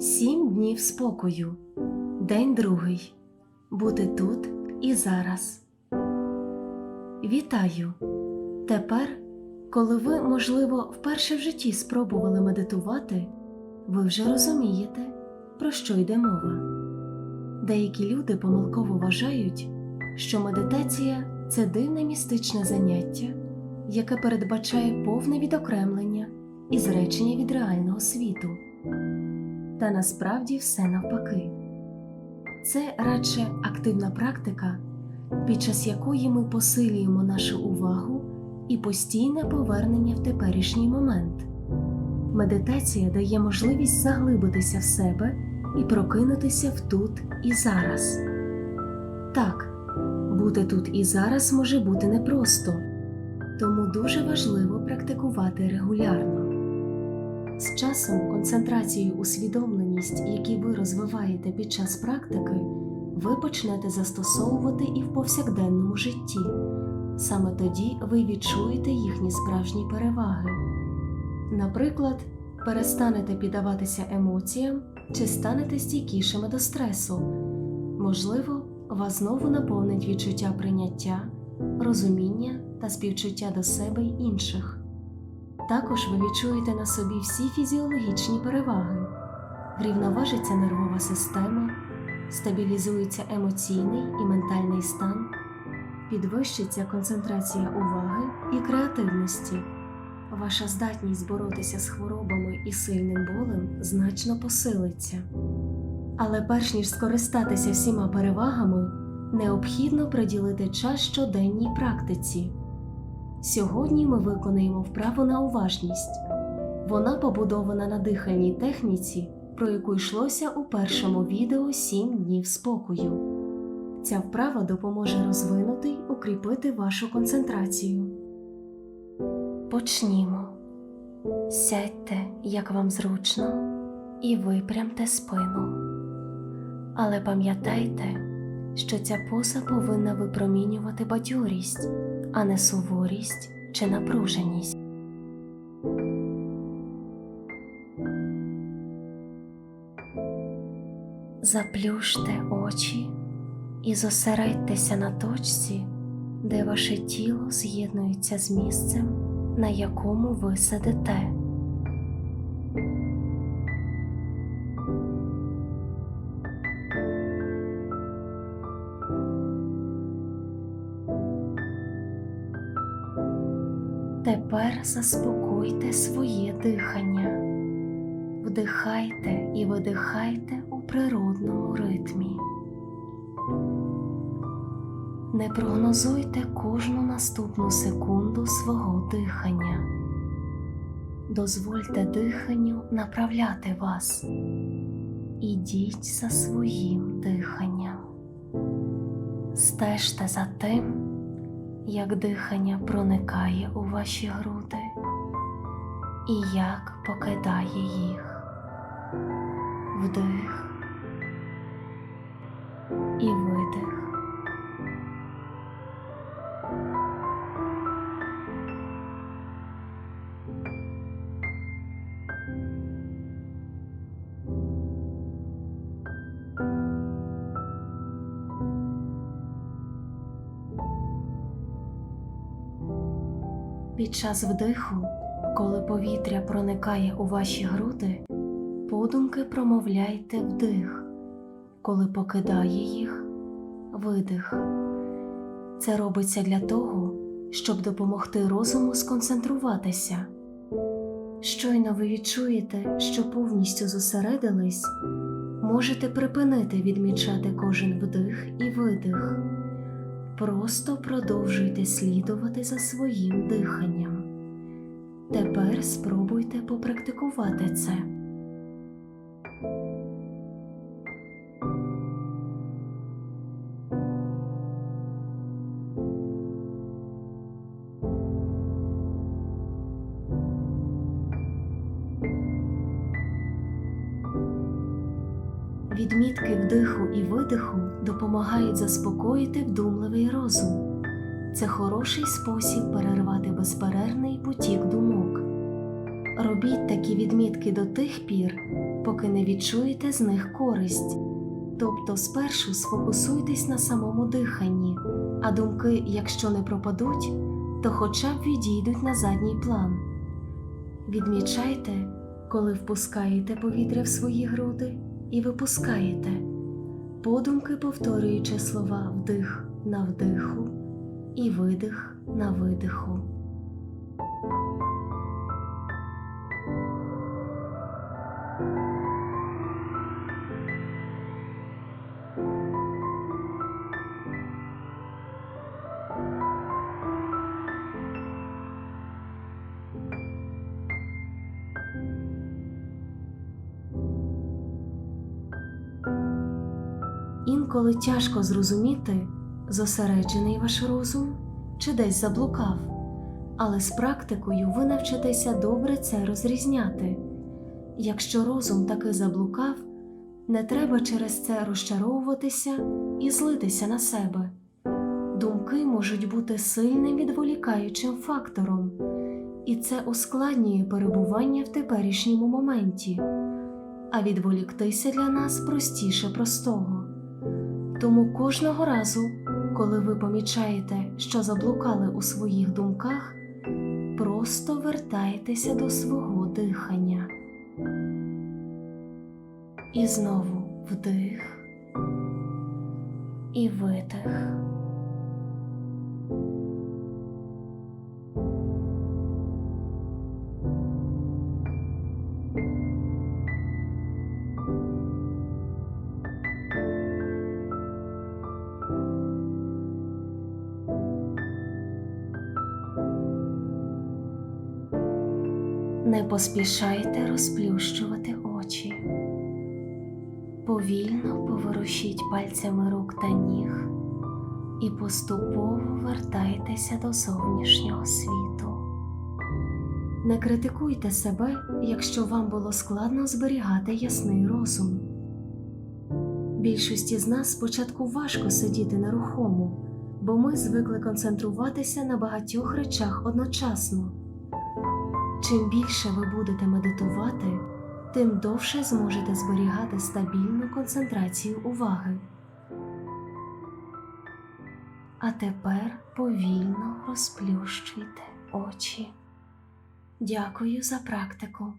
Сім днів спокою. День другий. Бути тут і зараз. Вітаю! Тепер, коли ви, можливо, вперше в житті спробували медитувати, ви вже розумієте, про що йде мова. Деякі люди помилково вважають, що медитація це дивне містичне заняття, яке передбачає повне відокремлення і зречення від реального світу. Та насправді все навпаки. Це радше активна практика, під час якої ми посилюємо нашу увагу і постійне повернення в теперішній момент. Медитація дає можливість заглибитися в себе і прокинутися в тут і зараз. Так, бути тут і зараз може бути непросто, тому дуже важливо практикувати регулярно. З часом концентрацію усвідомленість, які ви розвиваєте під час практики, ви почнете застосовувати і в повсякденному житті. Саме тоді ви відчуєте їхні справжні переваги. Наприклад, перестанете піддаватися емоціям чи станете стійкішими до стресу. Можливо, вас знову наповнить відчуття прийняття, розуміння та співчуття до себе й інших. Також ви відчуєте на собі всі фізіологічні переваги, врівноважиться нервова система, стабілізується емоційний і ментальний стан, підвищиться концентрація уваги і креативності. Ваша здатність боротися з хворобами і сильним болем значно посилиться. Але перш ніж скористатися всіма перевагами, необхідно приділити час щоденній практиці. Сьогодні ми виконуємо вправу на уважність. Вона побудована на дихальній техніці, про яку йшлося у першому відео 7 днів спокою. Ця вправа допоможе розвинути й укріпити вашу концентрацію. Почнімо. Сядьте, як вам зручно, і випрямте спину. Але пам'ятайте, що ця поза повинна випромінювати бадьорість, а не суворість чи напруженість. Заплющте очі і зосередьтеся на точці, де ваше тіло з'єднується з місцем, на якому ви сидите. Тепер заспокойте своє дихання. Вдихайте і видихайте у природному ритмі. Не прогнозуйте кожну наступну секунду свого дихання. Дозвольте диханню направляти вас. Ідіть за своїм диханням. Стежте за тим, як дихання проникає у ваші груди і як покидає їх. Вдих і видих. Під час вдиху, коли повітря проникає у ваші груди, подумки промовляйте вдих, коли покидає їх видих. Це робиться для того, щоб допомогти розуму сконцентруватися. Щойно ви відчуєте, що повністю зосередились, можете припинити відмічати кожен вдих і видих. Просто продовжуйте слідувати за своїм диханням. Тепер спробуйте попрактикувати це. Відмітки вдиху і видиху допомагають заспокоїти вдумливий розум. Це хороший спосіб перервати безперервний потік думок. Робіть такі відмітки до тих пір, поки не відчуєте з них користь. Тобто спершу сфокусуйтесь на самому диханні, а думки, якщо не пропадуть, то хоча б відійдуть на задній план. Відмічайте, коли впускаєте повітря в свої груди і випускаєте, подумки повторюючи слова вдих на вдиху і видих на видиху. Інколи тяжко зрозуміти, зосереджений ваш розум чи десь заблукав, але з практикою ви навчитеся добре це розрізняти. Якщо розум таки заблукав, не треба через це розчаровуватися і злитися на себе. Думки можуть бути сильним відволікаючим фактором, і це ускладнює перебування в теперішньому моменті, а відволіктися для нас простіше простого. Тому кожного разу, коли ви помічаєте, що заблукали у своїх думках, просто вертайтеся до свого дихання. І знову вдих і видих. Не поспішайте розплющувати очі. Повільно поворушіть пальцями рук та ніг і поступово вертайтеся до зовнішнього світу. Не критикуйте себе, якщо вам було складно зберігати ясний розум. Більшості з нас спочатку важко сидіти нерухомо, бо ми звикли концентруватися на багатьох речах одночасно. Чим більше ви будете медитувати, тим довше зможете зберігати стабільну концентрацію уваги. А тепер повільно розплющуйте очі. Дякую за практику.